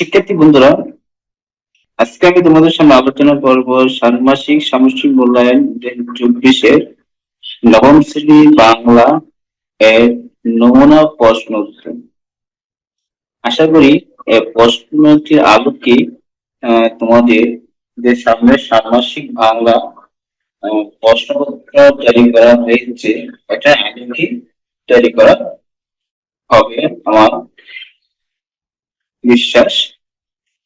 শিক্ষার্থী বন্ধুরা, আজকে আমি তোমাদের সামনে আলোচনা করব ষান্মাসিক সামষ্টিক মূল্যায়ন চব্বিশের নবম শ্রেণি বাংলা এর নমুনা প্রশ্ন উত্তর। আশা করি প্রশ্নটির আলোকে তোমাদের যে সামনে ষান্মাসিক বাংলা প্রশ্নপত্র তৈরি করা হয়েছে, এটা আলোকে তৈরি করা হবে আমার বিশ্বাস?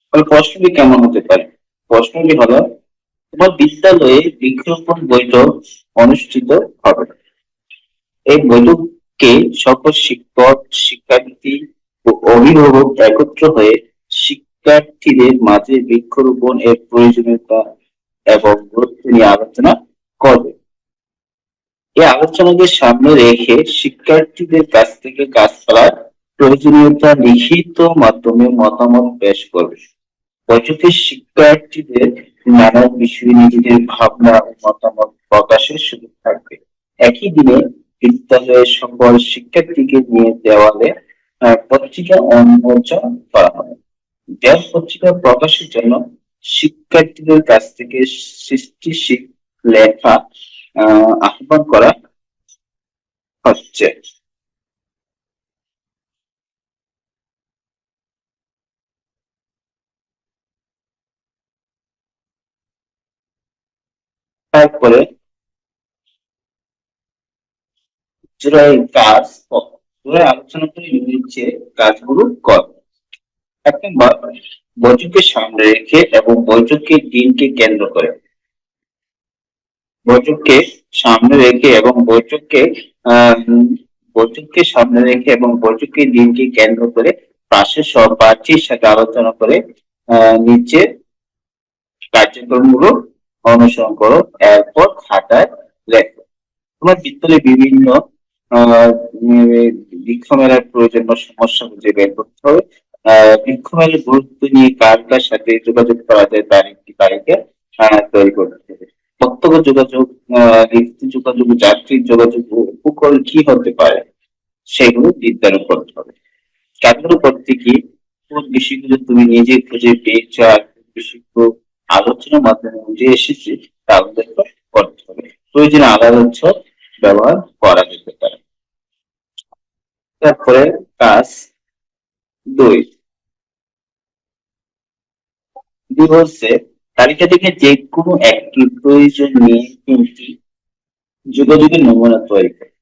তাহলে প্রশ্নটি কেমন হতে পারে? প্রশ্নটি হলো, তোমার বিদ্যালয়ে বৃক্ষরোপণ বৈঠক অনুষ্ঠিত হবে এই বৈঠকে সকল শিক্ষক, শিক্ষার্থী ও অভিভাবক একত্র হয়ে শিক্ষার্থীদের মাঝে বৃক্ষরোপণ এর প্রয়োজনীয়তা এবং গুরুত্ব নিয়ে আলোচনা করবে। এই আলোচনাকে সামনে রেখে শিক্ষার্থীদের কাছ থেকে গাছপালার প্রয়োজনীয়তা লিখিত মাধ্যমে মতামত পেশ করবে। বৈঠকে শিক্ষার্থীদের নানা বিষয়ে নিজেদের ভাবনা ও মতামত প্রকাশের সুযোগ থাকবে। একই দিনে বিদ্যালয়ের সকল শিক্ষার্থীকে নিয়ে দেওয়ালে পত্রিকা উন্মোচন করা হবে। দেওয়াল পত্রিকা প্রকাশের জন্য শিক্ষার্থীদের কাছ থেকে সৃষ্টিশীল লেখা আহ, আহ্বান করা হচ্ছে। কাজ জুলাই আলোচনা করে নিচে কাজগুলো কর। এক নম্বর, বৈঠককে সামনে রেখে এবং বৈঠকের দিনকে কেন্দ্র করে। বৈঠককে সামনে রেখে এবং বৈঠককে বৈঠককে সামনে রেখে এবং বৈঠকের দিনকে কেন্দ্র করে পাশের সহপাঠীর সাথে আলোচনা করে নিচে কার্যক্রমগুলো অনুসরণ করো, এরপর খাতায় লেখো। তোমার বিদ্যালয়ে বিভিন্ন বৃক্ষ মেলার প্রয়োজন বা সমস্যা খুঁজে বের করতে হবে। বৃক্ষ মেলার গুরুত্ব নিয়ে কার কার সাথে যোগাযোগ করা যায় তার একটি তালিকা তৈরি করতে হবে। প্রত্যক্ষ যোগাযোগ লিখিত যোগাযোগ, যাত্রীর যোগাযোগ উপকরণ কি হতে পারে, সেগুলো নির্ধারণ করতে হবে। কাজগুলো করতে কি কোন বিষয়গুলো তুমি নিজে খুঁজে পেয়েছ আর বিষয়গুলো আলোচনার মাধ্যমে বুঝে এসেছে তা উল্লেখ করতে হবে। প্রয়োজনে আলাদা উৎস ব্যবহার করা যেতে পারে। তারপরে কাজ দুই। দুই হচ্ছে তালিকা থেকে যে কোনো একটি প্রয়োজন নিয়ে তিনটি যোগাযোগের নমুনা তৈরি করে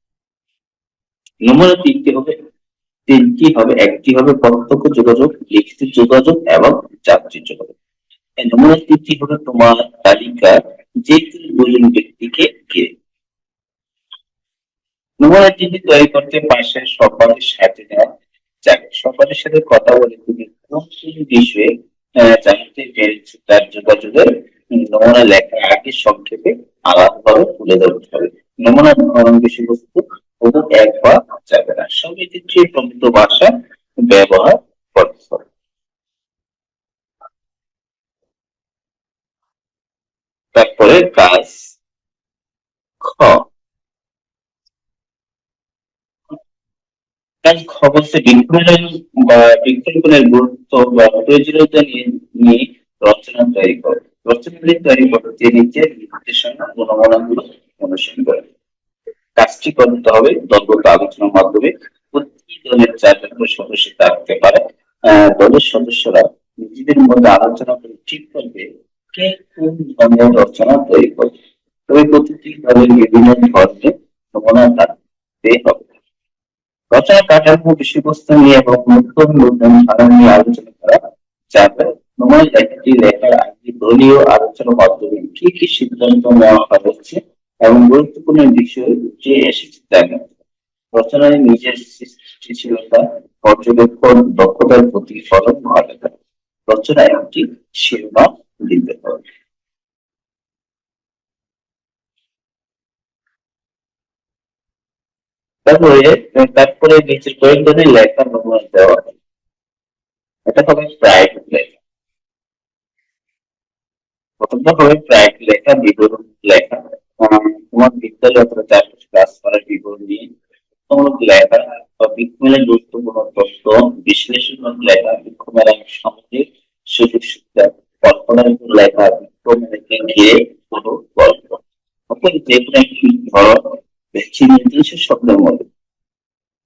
নমুনা তিনটি হবে তিনটি হবে, একটি হবে প্রত্যক্ষ যোগাযোগ, লিখিত যোগাযোগ এবং যাত্রী যোগাযোগ। নমুনা তিনটি হবে তোমার তালিকা, যে কোনো দুজন ব্যক্তিকে ঘিরে নমুনা তিনটি তৈরি করতে পাশের সকলের সাথে নেওয়া যাবে সকলের সাথে কথা বলে তুমি কোন কোন বিষয়ে জানতে পেরেছ তার যোগাযোগের নমুনা লেখার আগে সংক্ষেপে আলাদাভাবে তুলে ধরতে হবে। নমুনা ধরন বিষয়বস্তু শুধু একবার যাবে না। সঙ্গে ক্ষেত্রে প্রমিত ভাষা ব্যবহার করতে হবে তারপরে কাজ খ কাজ খ বলছে বৃক্ষরোপণ বা বৃক্ষরোপণের গুরুত্ব বা প্রয়োজনীয়তা নিয়ে রচনা তৈরি করে। রচনাগুলি তৈরি করতে নিচে নির্দেশনা গুণমানগুলো অনুসরণ করে কাজটি করতে হবে দলগত আলোচনার মাধ্যমে। প্রতি দলের চারজন সদস্য থাকতে পারে। দলের সদস্যরা নিজেদের মধ্যে আলোচনা করে ঠিক করবে কে কোন ধরনের রচনা তৈরি করবে। তবে প্রতিটি দলের বিভিন্ন ধরনের নমুনা থাকতে রচনা, কাঠামো, বিষয়বস্তু নিয়ে এবং নতুন নতুন ধারণা নিয়ে আলোচনা করা যাবে। তোমার একটি লেখার আগে দলীয় আলোচনার মাধ্যমে কি কি সিদ্ধান্ত নেওয়া হচ্ছে এবং গুরুত্বপূর্ণ বিষয় যে এসেছে তা রচনায় নিজের সৃষ্টিশীলতা, পর্যবেক্ষণ, দক্ষতার প্রতি ফলন ঘটাতে হবে রচনা একটি শিরোনাম দিতে তারপরে নিচের কয়েকজনের লেখা নমুনা দেওয়া এটা হবে প্রাইভেট প্রথমটা হবে লেখা, বিবরণ লেখা। তোমার বিদ্যালয় অথবা চারপাশে কাজ করার বিবরণ নিয়ে লেখা বা গুরুত্বপূর্ণ তথ্য, বিশ্লেষণ লেখা, বৃক্ষ মেলার সামগ্রিক লেখা বিক্রমকে ঘিরে কোনো গল্প। অর্থাৎ যে কোনো একটি ধরন বেছে শব্দের মধ্যে।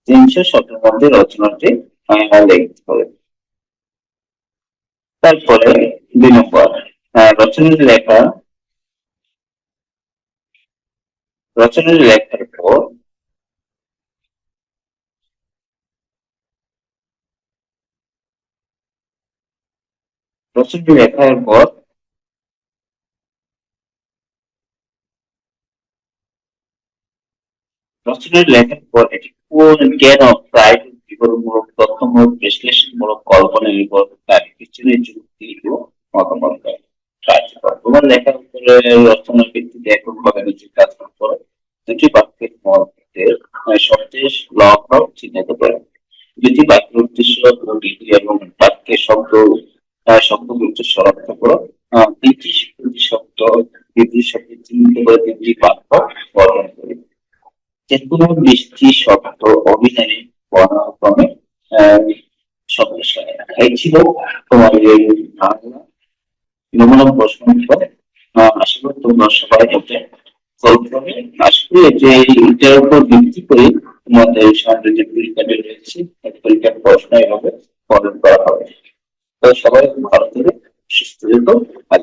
তিনশো শব্দের মধ্যে রচনাটি লিখতে হবে। তারপরে দুই নম্বর আহ, রচনার লেখা রচনার লেখার পর রচনাটি লেখার পর রচনাটি লেখার পর এটি কোন জ্ঞান ও প্রায় বিবরণমূলক তথ্যমূলক বিশ্লেষণমূলক কল্পনা নির্ভর তার পিছনে যুক্তি ও মতামত দেয়। সাহায্য করে তোমার লেখার উপরে রচনার ভিত্তিতে এককভাবে নিজের কাজ করে দুটি বাক্যের মধ্যে আহ, সবচেয়ে লক্ষ্য চিহ্নিত করে। দুটি বাক্যের উদ্দেশ্য ও এবং বাক্যের শব্দ শব্দগুলোকে শনাক্ত করো। তিনটি শব্দ বিবৃতি শব্দ চিহ্নিত করে তিনটি বাক্য গঠন করি বৃষ্টি শব্দ আহ, শব্দ এই ছিল। তোমাদের বাংলা নমুনা প্রশ্ন আশা করি তোমরা সবাই এতে সলভ করবে। যে এটার উপর ভিত্তি করে তোমাদের সামনে যে পরীক্ষাটা রয়েছে পরীক্ষার প্রশ্ন এভাবে ফলো করা হবে। তো সবাই ভালো থেকে সুস্থ থেকো। আজ